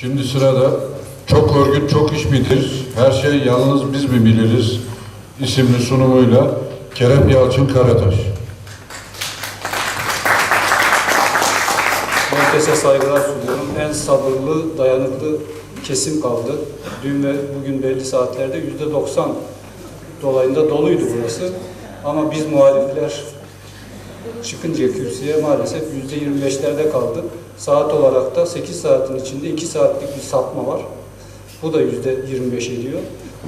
Şimdi sırada çok örgüt çok iş bitir, her şey yalnız biz mi biliriz isimli sunumuyla Kerem Yalçın Karataş. Herkese saygılar sunuyorum. En sabırlı, dayanıklı kesim kaldı. Dün ve bugün belli saatlerde yüzde 90 dolayında doluydu burası. Ama biz muhalifler çıkınca kürsüye maalesef yüzde 25'lerde kaldı. Saat olarak da 8 saatin içinde 2 saatlik bir sapma var. Bu da yüzde 25 ediyor.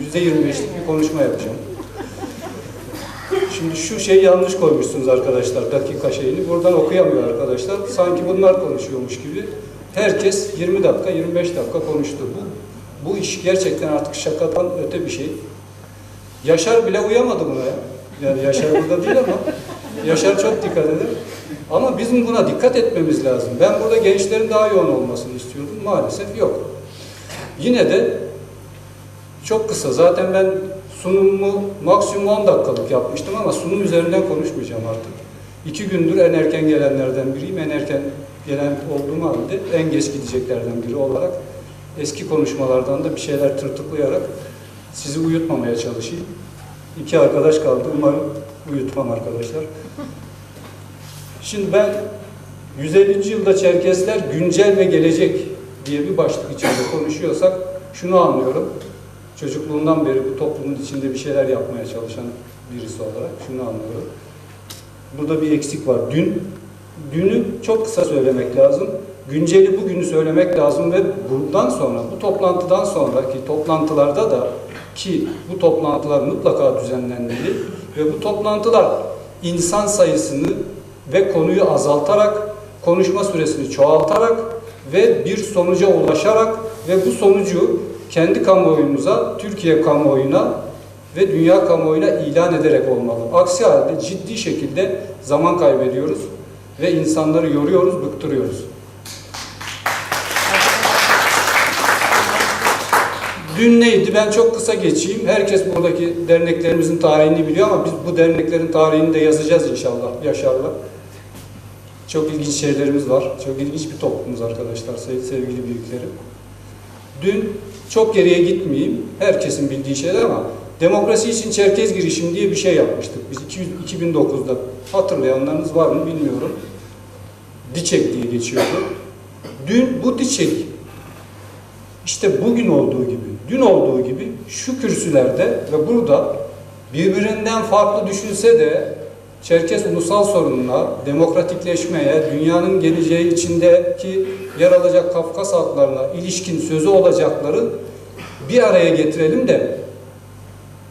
Yüzde 25'lik bir konuşma yapacağım. Şimdi şu şeyi yanlış koymuşsunuz arkadaşlar dakika şeyini. Buradan okuyamıyor arkadaşlar. Sanki bunlar konuşuyormuş gibi. Herkes 20 dakika 25 dakika konuştu. Bu, bu iş gerçekten artık şakadan öte bir şey. Yaşar bile uyamadı buna ya. Yani Yaşar burada değil ama Yaşar çok dikkat eder. Ama bizim buna dikkat etmemiz lazım. Ben burada gençlerin daha yoğun olmasını istiyordum. Maalesef yok. Yine de çok kısa. Zaten ben sunumumu maksimum 10 dakikalık yapmıştım ama sunum üzerinden konuşmayacağım artık. İki gündür en erken gelenlerden biriyim. En erken gelen olduğum halde en geç gideceklerden biri olarak eski konuşmalardan da bir şeyler tırtıklayarak sizi uyutmamaya çalışayım. İki arkadaş kaldı. Umarım uyutmam arkadaşlar. Şimdi ben 150. yılda Çerkesler güncel ve gelecek diye bir başlık içinde konuşuyorsak şunu anlıyorum. Çocukluğundan beri bu toplumun içinde bir şeyler yapmaya çalışan birisi olarak şunu anlıyorum. Burada bir eksik var. Dün, dünü çok kısa söylemek lazım. Günceli bugünü söylemek lazım ve bundan sonra, bu toplantıdan sonraki toplantılarda da ki bu toplantılar mutlaka düzenlenmeli ve bu toplantılar insan sayısını ve konuyu azaltarak, konuşma süresini çoğaltarak ve bir sonuca ulaşarak ve bu sonucu kendi kamuoyumuza, Türkiye kamuoyuna ve dünya kamuoyuna ilan ederek olmalı. Aksi halde ciddi şekilde zaman kaybediyoruz ve insanları yoruyoruz, bıktırıyoruz. Dün neydi? Ben çok kısa geçeyim. Herkes buradaki derneklerimizin tarihini biliyor ama biz bu derneklerin tarihini de yazacağız inşallah, Yaşar'la. Çok ilginç şeylerimiz var. Çok ilginç bir toplumuz arkadaşlar, sevgili büyüklerim. Dün çok geriye gitmeyeyim, herkesin bildiği şeyler ama demokrasi için Çerkez girişim diye bir şey yapmıştık. Biz 200, 2009'da hatırlayanlarınız var mı bilmiyorum. Diçek diye geçiyordu. Dün bu Diçek işte bugün olduğu gibi, dün olduğu gibi şu kürsülerde ve burada birbirinden farklı düşünse de Çerkes ulusal sorununa, demokratikleşmeye, dünyanın geleceği içindeki yer alacak Kafkas halklarına ilişkin sözü olacakları bir araya getirelim de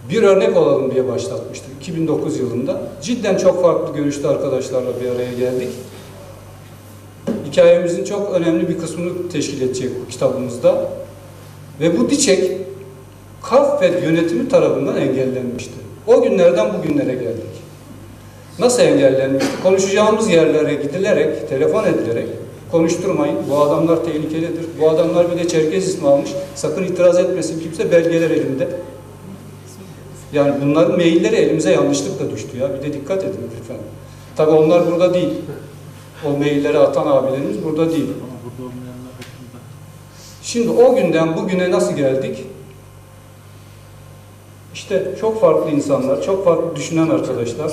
bir örnek olalım diye başlatmıştık 2009 yılında. Cidden çok farklı görüşlü arkadaşlarla bir araya geldik. Hikayemizin çok önemli bir kısmını teşkil edecek bu kitabımızda. Ve bu diçek Kaffet yönetimi tarafından engellenmişti. O günlerden bugünlere geldik. Nasıl engellenmişti? Konuşacağımız yerlere gidilerek, telefon edilerek konuşturmayın. Bu adamlar tehlikelidir. Bu adamlar bir de Çerkez ismi almış. Sakın itiraz etmesin kimse belgeler elimde. Yani bunların mailleri elimize yanlışlıkla düştü ya. Bir de dikkat edin lütfen. Tabi onlar burada değil. O mailleri atan abilerimiz burada değil. Şimdi o günden bugüne nasıl geldik? İşte çok farklı insanlar, çok farklı düşünen arkadaşlar.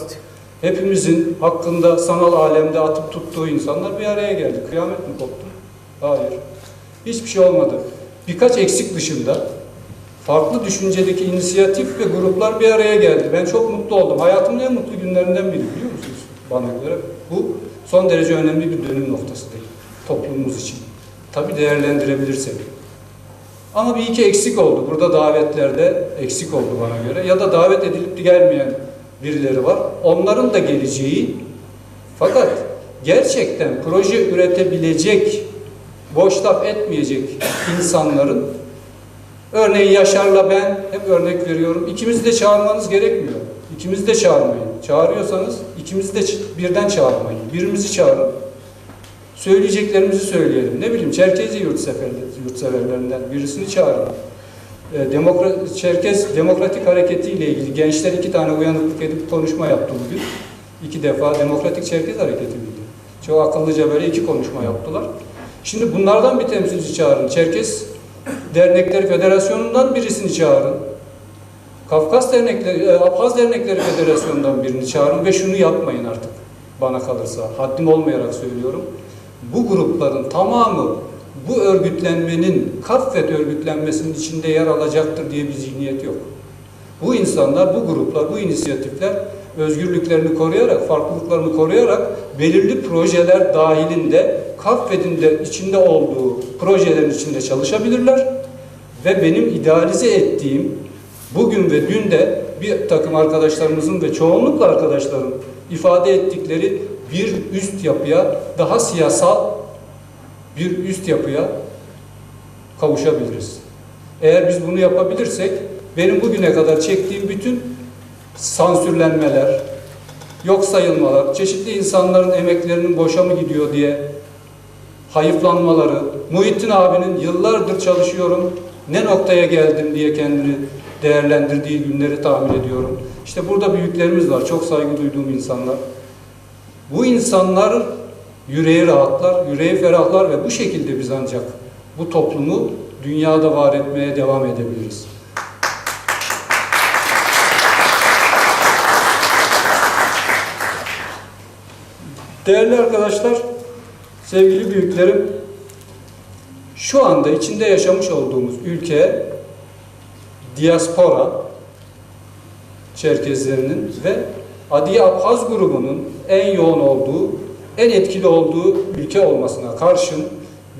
Hepimizin hakkında sanal alemde atıp tuttuğu insanlar bir araya geldi. Kıyamet mi koptu? Hayır. Hiçbir şey olmadı. Birkaç eksik dışında farklı düşüncedeki inisiyatif ve gruplar bir araya geldi. Ben çok mutlu oldum. Hayatımın en mutlu günlerinden biri biliyor musunuz? Bana göre. Bu son derece önemli bir dönüm noktası. Toplumumuz için. Tabii değerlendirebilirsek. Ama bir iki eksik oldu. Burada davetlerde eksik oldu bana göre. Ya da davet edilip de gelmeyen birileri var. Onların da geleceği fakat gerçekten proje üretebilecek, boş laf etmeyecek insanların örneğin Yaşar'la ben hep örnek veriyorum. İkimizi de çağırmanız gerekmiyor. İkimizi de çağırmayın. Çağırıyorsanız ikimizi de birden çağırmayın. Birimizi çağırın. Söyleyeceklerimizi söyleyelim. Ne bileyim Çerkezi yurtseverlerinden birisini çağırın. E, Demokrat, Çerkez Demokratik Hareketi ile ilgili gençler iki tane uyanıklık edip konuşma yaptı bugün. İki defa Demokratik Çerkez Hareketi miydi? Çok akıllıca böyle iki konuşma yaptılar. Şimdi bunlardan bir temsilci çağırın. Çerkes Dernekleri Federasyonu'ndan birisini çağırın. Kafkas Dernekleri, e, Abhaz Dernekleri Federasyonu'ndan birini çağırın ve şunu yapmayın artık bana kalırsa. Haddim olmayarak söylüyorum. Bu grupların tamamı bu örgütlenmenin, Kaffet örgütlenmesinin içinde yer alacaktır diye bir zihniyet yok. Bu insanlar, bu gruplar, bu inisiyatifler özgürlüklerini koruyarak, farklılıklarını koruyarak belirli projeler dahilinde Kaffet'in de içinde olduğu projelerin içinde çalışabilirler ve benim idealize ettiğim bugün ve dün de bir takım arkadaşlarımızın ve çoğunlukla arkadaşlarım ifade ettikleri bir üst yapıya, daha siyasal bir üst yapıya kavuşabiliriz. Eğer biz bunu yapabilirsek benim bugüne kadar çektiğim bütün sansürlenmeler, yok sayılmalar, çeşitli insanların emeklerinin boşa mı gidiyor diye hayıflanmaları, Muhittin abinin yıllardır çalışıyorum, ne noktaya geldim diye kendini değerlendirdiği günleri tahmin ediyorum. İşte burada büyüklerimiz var, çok saygı duyduğum insanlar. Bu insanlar yüreği rahatlar, yüreği ferahlar ve bu şekilde biz ancak bu toplumu dünyada var etmeye devam edebiliriz. Değerli arkadaşlar, sevgili büyüklerim, şu anda içinde yaşamış olduğumuz ülke diaspora Çerkezlerinin ve Adi Abhaz grubunun en yoğun olduğu, en etkili olduğu ülke olmasına karşın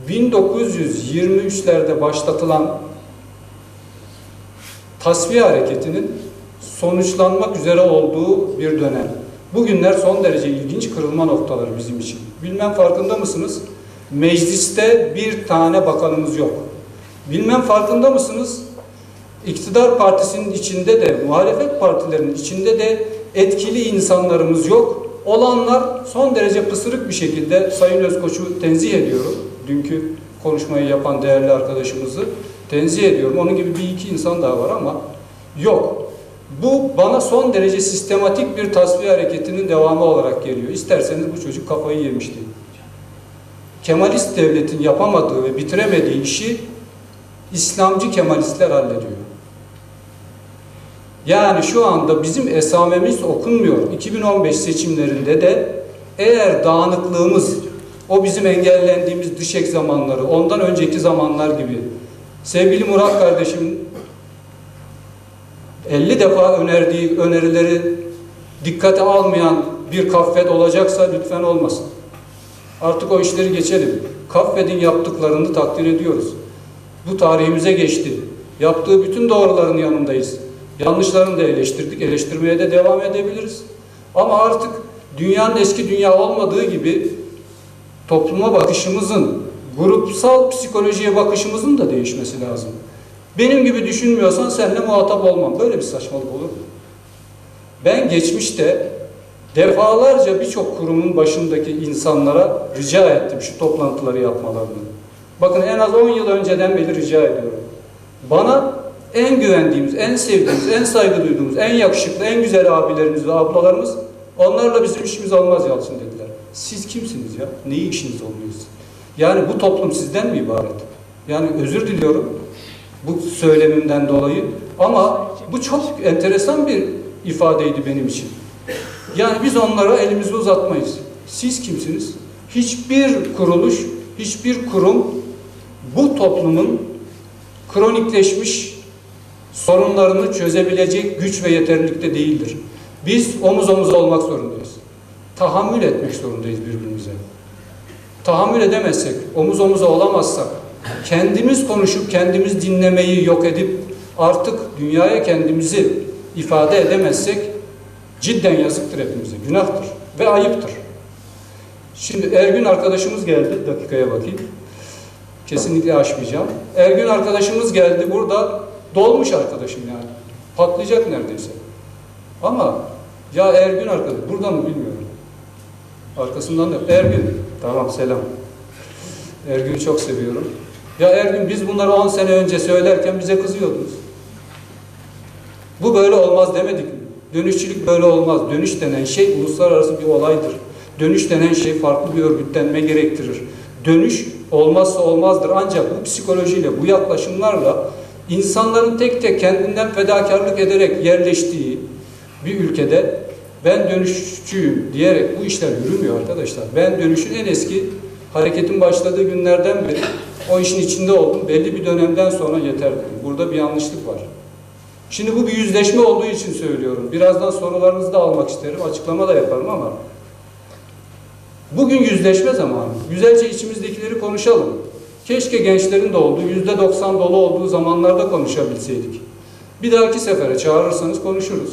1923'lerde başlatılan tasfiye hareketinin sonuçlanmak üzere olduğu bir dönem. Bugünler son derece ilginç kırılma noktaları bizim için. Bilmem farkında mısınız? Mecliste bir tane bakanımız yok. Bilmem farkında mısınız? İktidar partisinin içinde de, muhalefet partilerinin içinde de etkili insanlarımız yok. Olanlar son derece pısırık bir şekilde Sayın Özkoç'u tenzih ediyorum. Dünkü konuşmayı yapan değerli arkadaşımızı tenzih ediyorum. Onun gibi bir iki insan daha var ama yok. Bu bana son derece sistematik bir tasfiye hareketinin devamı olarak geliyor. İsterseniz bu çocuk kafayı yemişti. Kemalist devletin yapamadığı ve bitiremediği işi İslamcı Kemalistler hallediyor. Yani şu anda bizim esamemiz okunmuyor. 2015 seçimlerinde de eğer dağınıklığımız, o bizim engellendiğimiz dış ek zamanları, ondan önceki zamanlar gibi sevgili Murat kardeşim 50 defa önerdiği önerileri dikkate almayan bir kaffet olacaksa lütfen olmasın. Artık o işleri geçelim. Kaffet'in yaptıklarını takdir ediyoruz. Bu tarihimize geçti. Yaptığı bütün doğruların yanındayız. Yanlışlarını da eleştirdik. Eleştirmeye de devam edebiliriz. Ama artık dünyanın eski dünya olmadığı gibi topluma bakışımızın, grupsal psikolojiye bakışımızın da değişmesi lazım. Benim gibi düşünmüyorsan seninle muhatap olmam. Böyle bir saçmalık olur mu? Ben geçmişte defalarca birçok kurumun başındaki insanlara rica ettim şu toplantıları yapmalarını. Bakın en az 10 yıl önceden beri rica ediyorum. Bana en güvendiğimiz, en sevdiğimiz, en saygı duyduğumuz, en yakışıklı, en güzel abilerimiz ve ablalarımız onlarla bizim işimiz olmaz Yalçın dediler. Siz kimsiniz ya? Neyi işiniz olmuyor? Yani bu toplum sizden mi ibaret? Yani özür diliyorum bu söylemimden dolayı ama bu çok enteresan bir ifadeydi benim için. Yani biz onlara elimizi uzatmayız. Siz kimsiniz? Hiçbir kuruluş, hiçbir kurum bu toplumun kronikleşmiş sorunlarını çözebilecek güç ve yeterlilikte değildir. Biz omuz omuza olmak zorundayız. Tahammül etmek zorundayız birbirimize. Tahammül edemezsek, omuz omuza olamazsak, kendimiz konuşup kendimiz dinlemeyi yok edip artık dünyaya kendimizi ifade edemezsek cidden yazıktır hepimize, günahtır ve ayıptır. Şimdi Ergün arkadaşımız geldi, dakikaya bakayım. Kesinlikle aşmayacağım. Ergün arkadaşımız geldi burada, dolmuş arkadaşım yani. Patlayacak neredeyse. Ama ya Ergün arkadaş, burada mı bilmiyorum. Arkasından da Ergün, tamam selam. Ergün'ü çok seviyorum. Ya Ergün biz bunları 10 sene önce söylerken bize kızıyordunuz. Bu böyle olmaz demedik mi? Dönüşçülük böyle olmaz. Dönüş denen şey uluslararası bir olaydır. Dönüş denen şey farklı bir örgütlenme gerektirir. Dönüş olmazsa olmazdır. Ancak bu psikolojiyle, bu yaklaşımlarla insanların tek tek kendinden fedakarlık ederek yerleştiği bir ülkede ben dönüşçüyüm diyerek bu işler yürümüyor arkadaşlar. Ben dönüşün en eski hareketin başladığı günlerden beri o işin içinde oldum. Belli bir dönemden sonra yeter. Burada bir yanlışlık var. Şimdi bu bir yüzleşme olduğu için söylüyorum. Birazdan sorularınızı da almak isterim. Açıklama da yaparım ama bugün yüzleşme zamanı. Güzelce içimizdekileri konuşalım. Keşke gençlerin de olduğu, yüzde doksan dolu olduğu zamanlarda konuşabilseydik. Bir dahaki sefere çağırırsanız konuşuruz.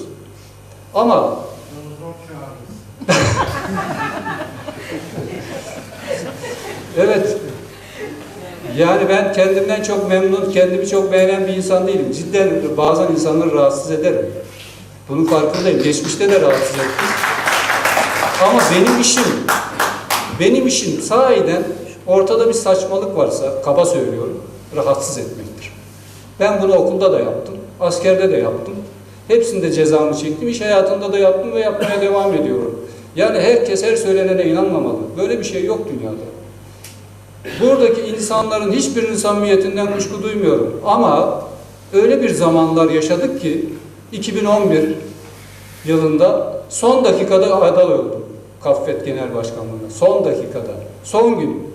Ama evet yani ben kendimden çok memnun, kendimi çok beğenen bir insan değilim. Cidden bazen insanları rahatsız ederim. Bunun farkındayım. Geçmişte de rahatsız ettim. Ama benim işim, benim işim sahiden ortada bir saçmalık varsa, kaba söylüyorum, rahatsız etmektir. Ben bunu okulda da yaptım, askerde de yaptım. Hepsinde cezamı çektim, iş hayatında da yaptım ve yapmaya devam ediyorum. Yani herkes her söylenene inanmamalı. Böyle bir şey yok dünyada. Buradaki insanların hiçbirinin samimiyetinden kuşku duymuyorum. Ama öyle bir zamanlar yaşadık ki 2011 yılında son dakikada aday oldum. Kaffet Genel Başkanlığı'na. Son dakikada. Son gün.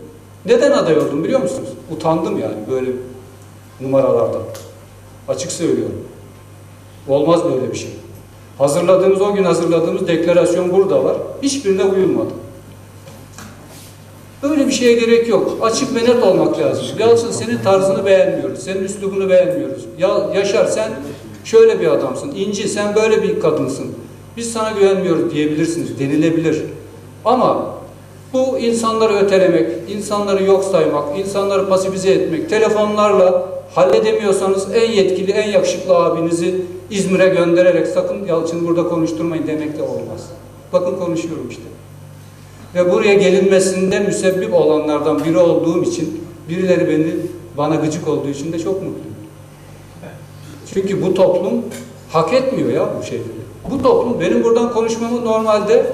Neden aday oldum biliyor musunuz? Utandım yani böyle numaralardan. Açık söylüyorum. Olmaz böyle bir şey. Hazırladığımız o gün hazırladığımız deklarasyon burada var. Hiçbirine uyulmadı. Böyle bir şeye gerek yok. Açık ve net olmak lazım. Yalçın senin tarzını beğenmiyoruz. Senin üslubunu beğenmiyoruz. Ya Yaşar sen şöyle bir adamsın. İnci sen böyle bir kadınsın. Biz sana güvenmiyoruz diyebilirsiniz. Denilebilir. Ama insanları ötelemek, insanları yok saymak, insanları pasifize etmek, telefonlarla halledemiyorsanız en yetkili, en yakışıklı abinizi İzmir'e göndererek sakın Yalçın'ı burada konuşturmayın demek de olmaz. Bakın konuşuyorum işte ve buraya gelinmesinde müsebbip olanlardan biri olduğum için birileri beni bana gıcık olduğu için de çok mutluyum. Çünkü bu toplum hak etmiyor ya bu şeyleri. Bu toplum benim buradan konuşmamı normalde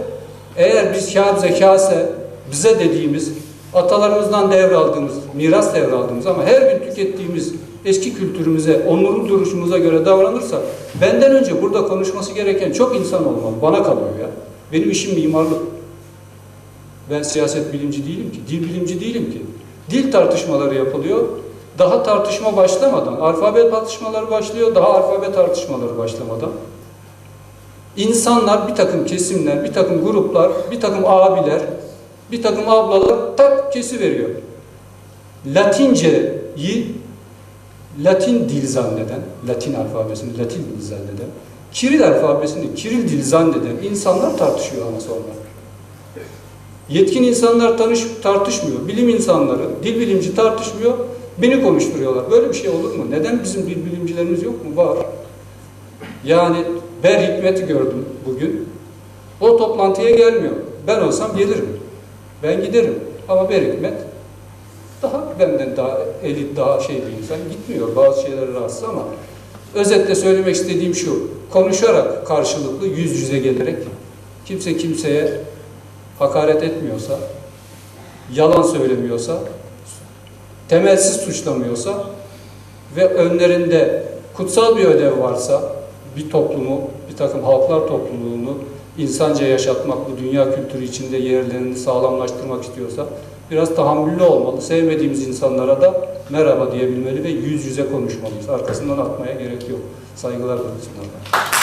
eğer biz kâb zekâse bize dediğimiz atalarımızdan devraldığımız, miras devraldığımız ama her gün tükettiğimiz eski kültürümüze, onurlu duruşumuza göre davranırsa benden önce burada konuşması gereken çok insan olmalı. Bana kalıyor ya. Benim işim mimarlık. Ben siyaset bilimci değilim ki, dil bilimci değilim ki. Dil tartışmaları yapılıyor. Daha tartışma başlamadan, alfabe tartışmaları başlıyor, daha alfabe tartışmaları başlamadan. İnsanlar, bir takım kesimler, bir takım gruplar, bir takım abiler, bir takım ablalar tak kesi veriyor. Latinceyi Latin dil zanneden, Latin alfabesini Latin dil zanneden, Kiril alfabesini Kiril dil zanneden insanlar tartışıyor ama sonra. Yetkin insanlar tanış, tartışmıyor. Bilim insanları, dil bilimci tartışmıyor. Beni konuşturuyorlar. Böyle bir şey olur mu? Neden bizim dil bilimcilerimiz yok mu? Var. Yani ben Hikmet'i gördüm bugün. O toplantıya gelmiyor. Ben olsam gelirim. Ben giderim. Ama Ber Hikmet daha benden daha elit, daha şey bir insan gitmiyor. Bazı şeylere rahatsız ama özetle söylemek istediğim şu. Konuşarak karşılıklı yüz yüze gelerek kimse kimseye hakaret etmiyorsa, yalan söylemiyorsa, temelsiz suçlamıyorsa ve önlerinde kutsal bir ödev varsa bir toplumu, bir takım halklar topluluğunu insanca yaşatmak, bu dünya kültürü içinde yerlerini sağlamlaştırmak istiyorsa biraz tahammüllü olmalı. Sevmediğimiz insanlara da merhaba diyebilmeli ve yüz yüze konuşmalıyız. Arkasından atmaya gerek yok. Saygılar sunar.